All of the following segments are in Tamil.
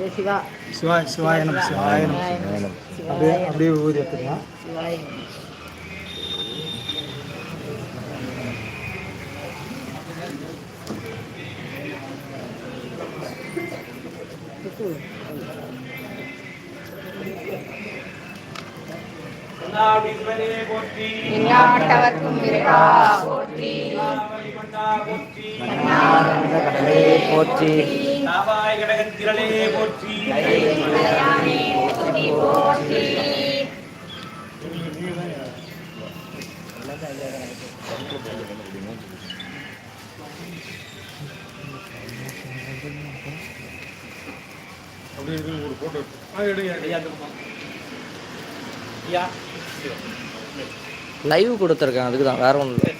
சிவ சிவா. சிவாய் சிவாயனம் சிவாயனம் சிவாயனம் அப்படியே அப்படியே ஊதி எடுத்துங்க சிவாயனம் எந்நாட்டவர்க்கும் இறைவா போற்றி. போற்றி கடகத்திரளே போற்றி. ஒரு போட்டோ லைவ் கொடுத்துருக்கேன் அதுக்கு தான் வேற ஒன்றும் இல்லை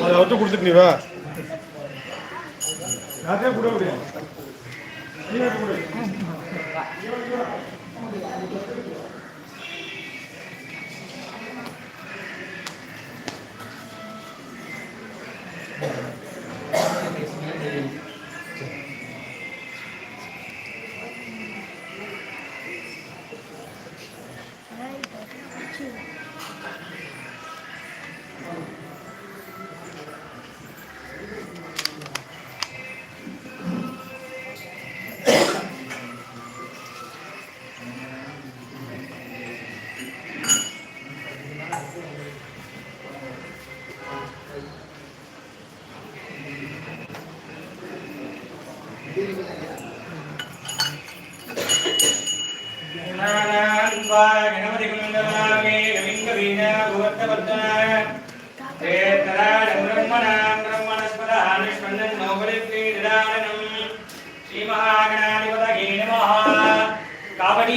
அதை அவர்கிட்ட கொடுத்துட்டு நீ வா. முடியாது Amen. நீ எடுத்து கொடு. காவடி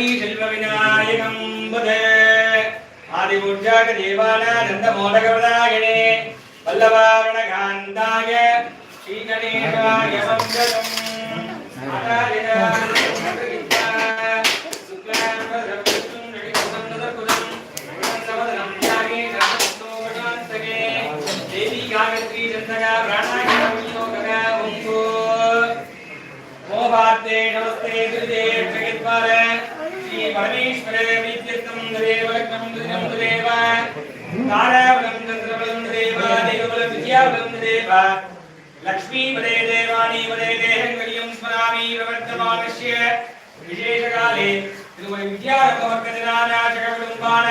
செல்வ விநாயகம் புத ஆதி உற்சாக தேவானந்த மோதகவதாயனே வல்லவாரண காந்தாய ஸ்ரீ கணேசாய மங்களம் தேவி காயத்ரி சந்தகா பிராணாயாம யோககா உங்கோ மோகாத்தே நமஸ்தே துரிதே ஜெகத்வார ஸ்ரீ பரமேஸ்வர வித்யத்தம் தேவலக்னம் தினம் தேவ தாராவலம் சந்திரபலம் தேவ தேவபலம் வித்யாபலம் தேவ லக்ஷ்மீபதே தேவானீபதே தேகங்கரியம் ஸ்மராமி பிரவர்த்தமானஸ்ய விசேஷகாலே திருமணி வித்யாரம்பவர்க்கதினானாசககுடும்பான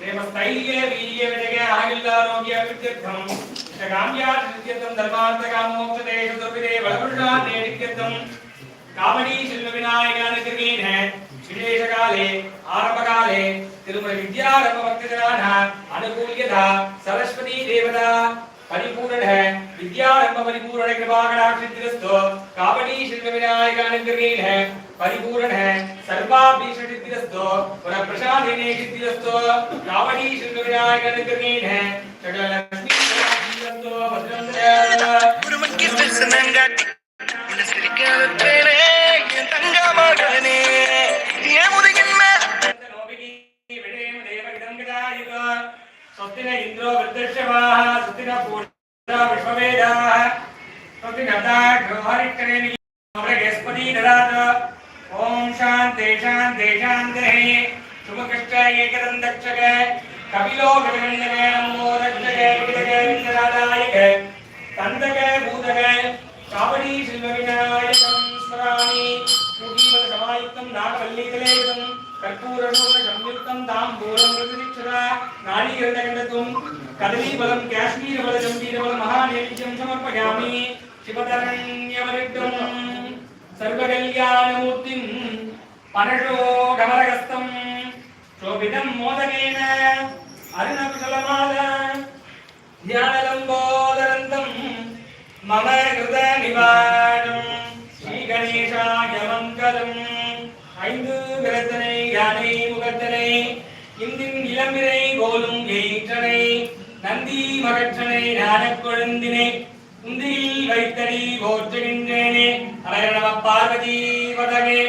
தேவஸ்தைரிய வீரிய விஜய ஆகில்லாரோக்கிய வித்யர்த்தம் காமியாசித்யத்தம் தர்மார்த்தகாமோக்ஷதே சதுர்விதே வளபுருஷான் நேடித்யத்தம் காமடி செல்வ விநாயகானுகிரகேன விசேஷகாலே ஆரம்பகாலே திருமணி வித்யாரம்பவர்க்கதினான அனுகூல்யதா சரஸ்வதி தேவதா परिपूर्ण है विद्यारंभ परिपूर्ण कृपा कटाक्षितिरस्तो कावड़ी शिल्प विनायक अनुग्रहीण है परिपूर्ण है सर्वाभीषटितिरस्तो पुर प्रसादिने सिद्धिरस्तो कावड़ी शिल्प विनायक अनुग्रहीण है स्वस्तिन इन्द्रो वृद्धश्रवाः स्वस्तिन पूर्णा विश्ववेदाः स्वस्तिन हरिष्करेणि बृहस्पति ददात ॐ शान्ति शान्ति शान्तिः शुभकृष्ट एकदन्तक्षक कपिलो गगनन्दक नमो रक्षक विगतक विन्दरादायक तन्दक भूतक कावडी शिल्पविनायकं स्मरामि मुखीवत समायुक्तं கற்பூரணோக சம்யுக்தம் தாம் பூரம் பிரதிநிக்ஷதா நாடீகண்டகண்டத்தும் கதலீபலம் காஷ்மீரபல ஜம்பீரபல மகாநேவிஜம் சமர்ப்பயாமி. சிவதரண்யவரிட்டம் சர்வகல்யாணமூர்த்திம் பனஷோடமரகஸ்தம் சோபிதம் மோதனேன அருணகுசலமால தியானலம்போதரந்தம் மம கிருத இந்தின் கோலும் ஏற்றனை நந்தி மகற்றனை ஞானக் கொழுந்தினை குந்தியில் வைத்தடி போற்றுகின்றேனே. ஹர பார்வதி வதமே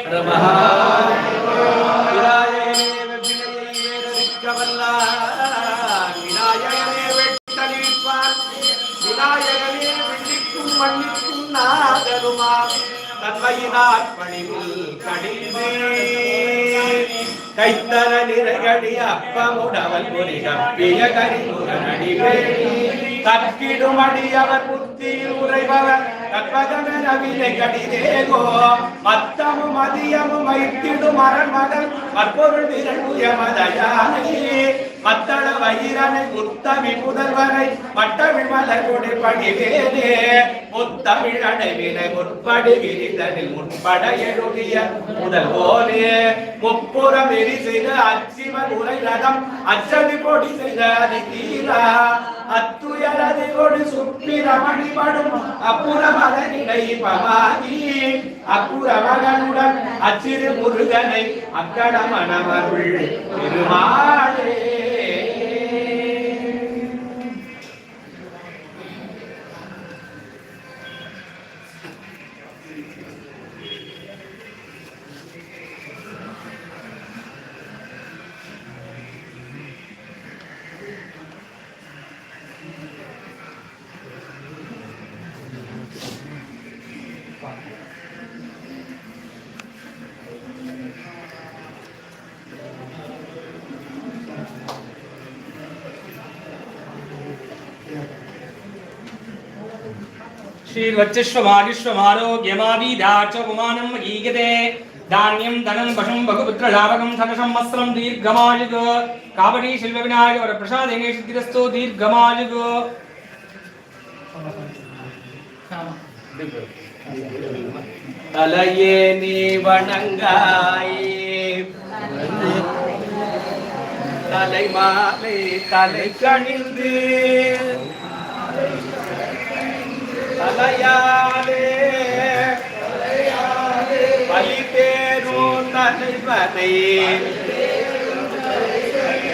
விநாயகனே வெள்ளிக்கும் மண்ணிக்கும் நாதருமா தன்மையினார் பணிவில் கடிவே கைத்தர நிறைகடி அப்பமுடவல் பொறி கப்பிய கரிமுகனடிவே தற்கிடும் அடியவர் புத்தியில் உரைபவர் கற்பகமென விலை கடிதேகோ மத்தமும் அதியமும் வைத்திடும் அரண்மகன் மற்பொருள் திரளுய மதயானை மத்தள வயிறனை முத்தமிழ் முதல்வரை மட்டமிழ் மலர்கொடி படிவேலே முத்தமிழனை வினை முற்படி விரிதனில் முன்பட எழுதிய முதல் போலே. முப்புறம் எரி செய்த அச்சிவன் உரை ரதம் அச்சதி பொடி செய்த அதிதீரா அத்துயரதி கொடு சுப்பிரமணி படும் அப்புற மகனிடை பவானி அப்புற மகனுடன் அச்சிறு முருகனை அக்கட மணமருள் திருமாலே श्रीर्वच्चिष्वमायुष्वमारोग्यमाविदाचोपमानं गीयते धान्यं धनं पशुं बहुपुत्रलाभकं सकशं वस्त्रं दीर्घमायुग कापटी शिल्पविनायक वरप्रसादेने सिद्धिरस्तु दीर्घमायुग தலையே நீ வணங்காயே தலை மாலை தலை கணிந்து தலையாலே பலி பேரும் தலைவனை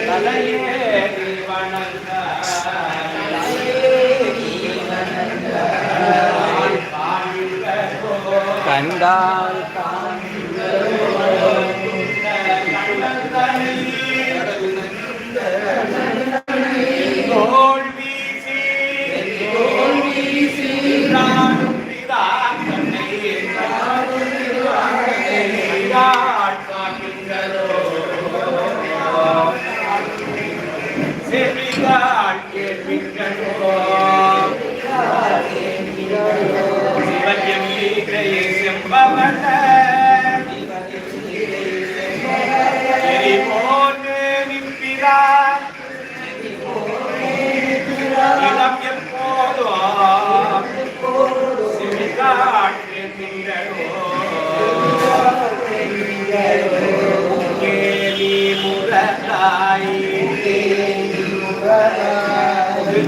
தலையே நீ கண்டால் முரதாய்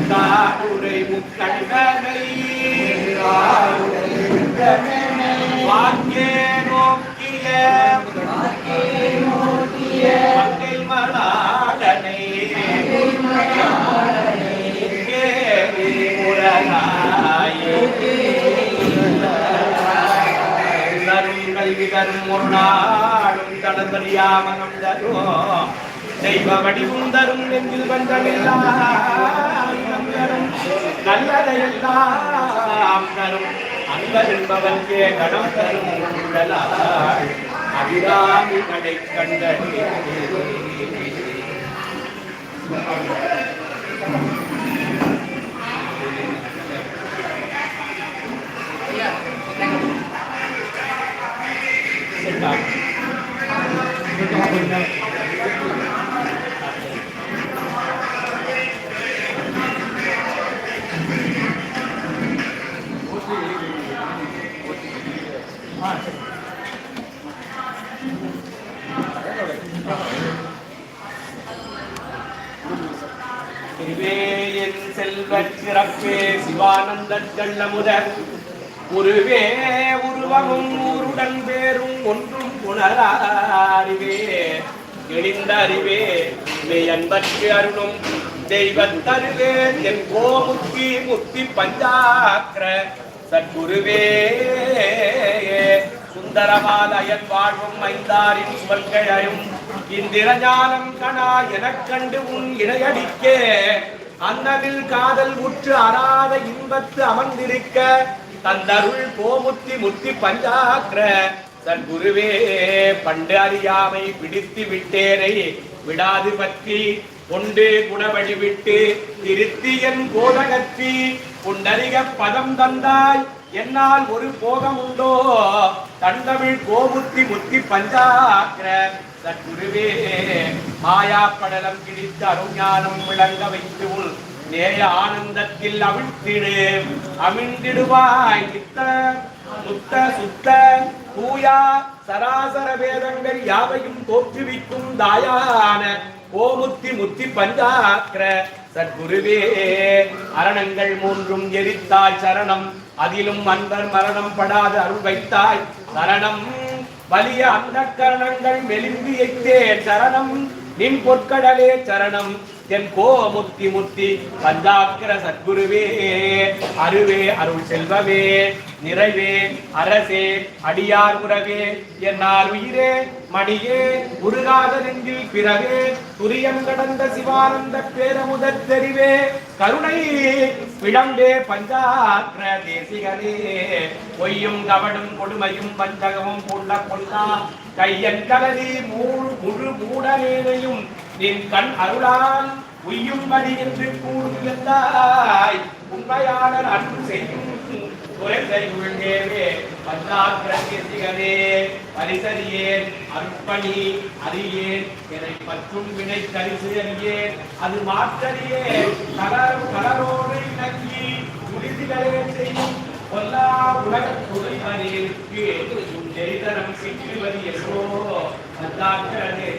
காடுரை முக்கண்டனை வாக்கே நோக்கிய மங்கை மலாடனை கேலி கல்வி தரும் ஒரு நாளும் தடந்தறியாமனம் தரும் தெய்வ வடிவும் தரும் நெஞ்சில் வந்தமெல்லாம் தரும் நல்லதையெல்லாம் தரும் அங்க என்பவர்க்கே கடம் தரும் உடலாள் அபிராமி கடை கண்டனே செல்வச் சிறப்பே சிவானந்த கண்ணமுத உருவே உருவமும் ஊருடன் பேரும் ஒன்று உணராறிவே எளிந்த அறிவே மெய் அன்பற்கு அருளும் தெய்வத்தருவே என் கோமுத்தி முத்தி பஞ்சாக்கிர சத்குருவே. சுந்தரமாலயன் வாழ்வும் ஐந்தாரின் சுவல்கையும் இந்திரஞானம் கணா எனக் கண்டு உன் இணையடிக்கே. அன்னவில் காதல் உற்று அறாத இன்பத்து அமர்ந்திருக்க தந்தருள் கோமுத்தி முத்தி பஞ்சாக்கிர சத்குருவே பண்டு அறியாமை பிடித்து விட்டேனை விடாது பற்றி கொண்டு குணவழி விட்டு திருத்தி என் கோதகத்தி புண்டரிக பதம் தந்தாய் என்னால் ஒரு போகம் உண்டோ? தண்டமிழ் கோமுத்தி முத்தி பஞ்சாக்கிர சத்குருவே மாயா படலம் கிழித்து அருஞானம் விளங்க வைத்து உள் நேய ஆனந்தத்தில் அவிழ்த்திடு. அமிழ்ந்திடுவாய் நித்த முத்த சுத்த பூயா சராசர வேதங்கள் யாவையும் தோற்றுவிக்கும் தாயான கோமுத்தி முத்தி பஞ்சாக்கிர சத்குருவே. அரணங்கள் மூன்றும் எரித்தாய் சரணம் அதிலும் அன்பர் மரணம் படாத அருள் வைத்தாய் சரணம். வலிய அந்த கரணங்கள் மெலிந்து எத்தே சரணம் நின் பொற்கடலே சரணம். என் கோ முத்தி பஞ்சாக்கிர சத்குருவே அருவே அருள் செல்வமே நிறைவே அரசே அடியார் உறவே என்னால் உயிரே மணியே உருகாத நெஞ்சில் பிறவே துரியம் கடந்த சிவானந்த பேரமுதத் தெரிவே கருணை விளம்பே பஞ்சாக்கிர தேசிகனே. பொய்யும் கவடும் கொடுமையும் பஞ்சகமும் புள்ள கொண்டா கையன் கலதி மூழு முழு மூடனேனையும் நின் கண் அருளால் உய்யும்படி என்று கூறும் உண்மையான அன்பு செய்யும் குறைந்தே பஞ்சாக்கிரகே பரிசறியேன் அர்ப்பணி அறியேன் என்னை பற்றும் வினை தரிசு அறியேன் அது மாற்றறியே கலர் கலரோடு இணங்கி துரிதிகளே செய்யும் பொல்லா உலக துணை துறைவரேற்கு நெறிதரம் சிற்றுவது எவ்வளோ பஞ்சாக்கிரகே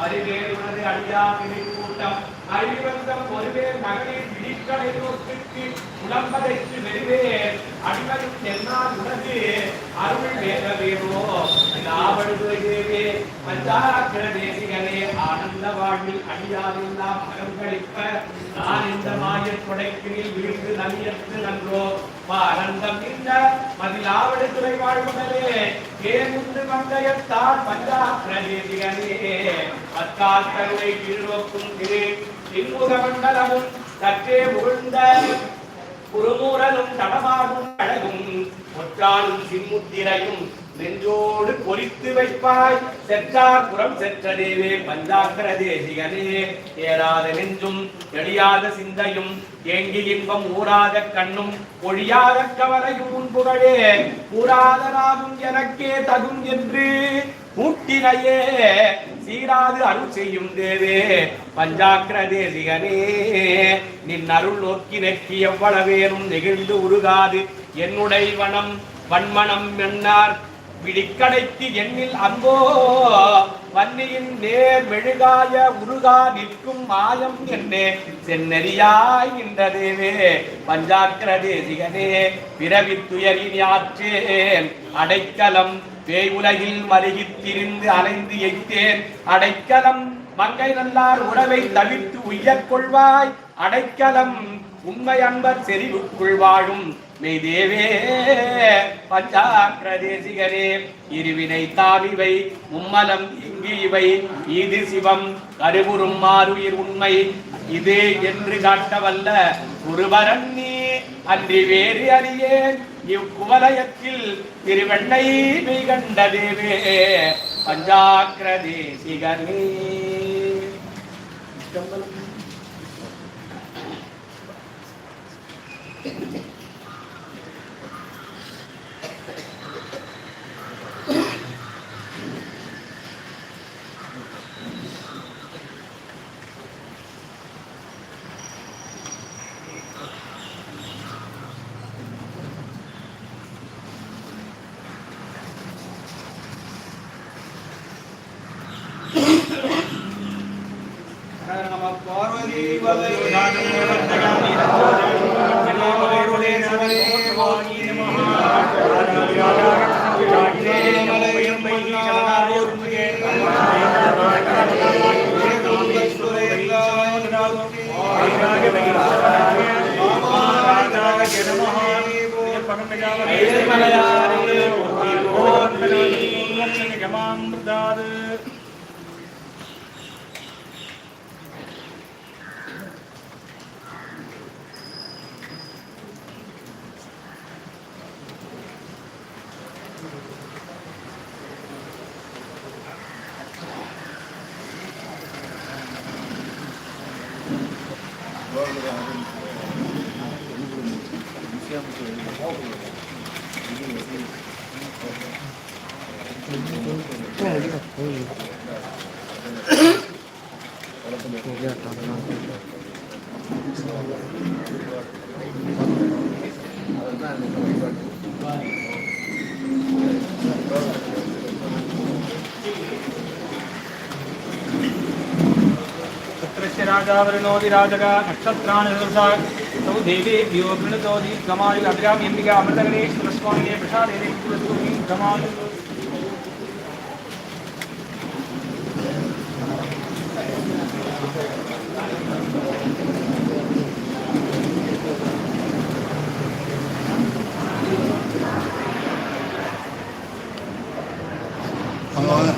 அறிவே உனது அடியா கூட்டம். அறிவந்தம் ஒருவேர் மகளிர் விழிகளை நோக்கிற்கு உடம்பதைக்கு வெறுவேர் அடிமையும் என்னால் உனது அருள் வேதவேவோ நாவடுவே பஞ்சாக்கிர தேசிகளே ஆனந்த வாழ்வில் அடியாரெல்லாம் மகங்களிப்ப நான் இந்த மாயத் கொடைக்கினில் விழுந்து நலியற்று நன்றோ? ஆனந்தம் இந்த மதிலாவடு துறை வாழ்வுகளே ஏமுந்து மங்கையத்தால் பஞ்சாக்கிர தேசிகளே பத்தால் கருவை கீழ்நோக்கும் திரு இன்புக மண்டலமும் சற்றே உருண்ட குறுமூரலும் தடமாகும் அழகும். ஒற்றாலும் சிம்முத்திரையும் நெஞ்சோடு பொறித்து வைப்பாய். செற்றார் புறம் செற்ற தேவே பஞ்சாக்கர தேசிகனே. ஏறாத நெஞ்சும் எளியாத சிந்தையும் ஏங்கி இன்பம் ஊராத கண்ணும் ஒழியாத கவலையும் புகழே. கூறாத நாமும் எனக்கே தகும் என்று கூட்டினையே. சீராது அருள் செய்யும் தேவே பஞ்சாக்கிர தேசிகனே நின் அருள் நோக்கி நெக்கி எவ்வளவேனும் நெகிழ்ந்து உருகாது. என்னுடைய வனம் வன்மனம் என்னார் விழிக்கடைக்கு எண்ணில் அன்போ வன்னியின் நேர் மெழுகாய உருகா நிற்கும் மாயம் என்னே. சென்னறியாய் நின்ற தேவே பஞ்சாக்கிர தேசிகனே பிறவி துயரின் ஆற்றேன். அடைக்கலம் பேய் உலகில் மருகித் திரிந்து அலைந்து எய்த்தேன். அடைக்கலம் மங்கை நல்லார் உறவை தவிர்த்து உய்யக் கொள்வாய். அடைக்கலம் உண்மை அன்பர் செறிவுக்குள் வாழும். மெய்தேவே பஞ்சாக்கிரதேசிகரே இருவினை தாவிவை மும்மலம் இங்கு இவை. இது சிவம் கருவுறும் மாறுயிர் உண்மை. இது என்று காட்டவல்ல ஒருவரன் நீ அன்றி வேறு அறியேன். இவ்குவலயத்தில் திருவெண்ணை கண்ட தேவே பஞ்சாக்கிரதே சிகனே Thank you. Gracias. వర్ణాశావరణో విరాజక నక్షత్రాన్ని సదృశా తౌ దేవేభ్యో గృణతో దీప్తమాయు అభిరామ ఎంపిక అమృతగణేశ్వర స్వామి ప్రసాదే పురస్కృతి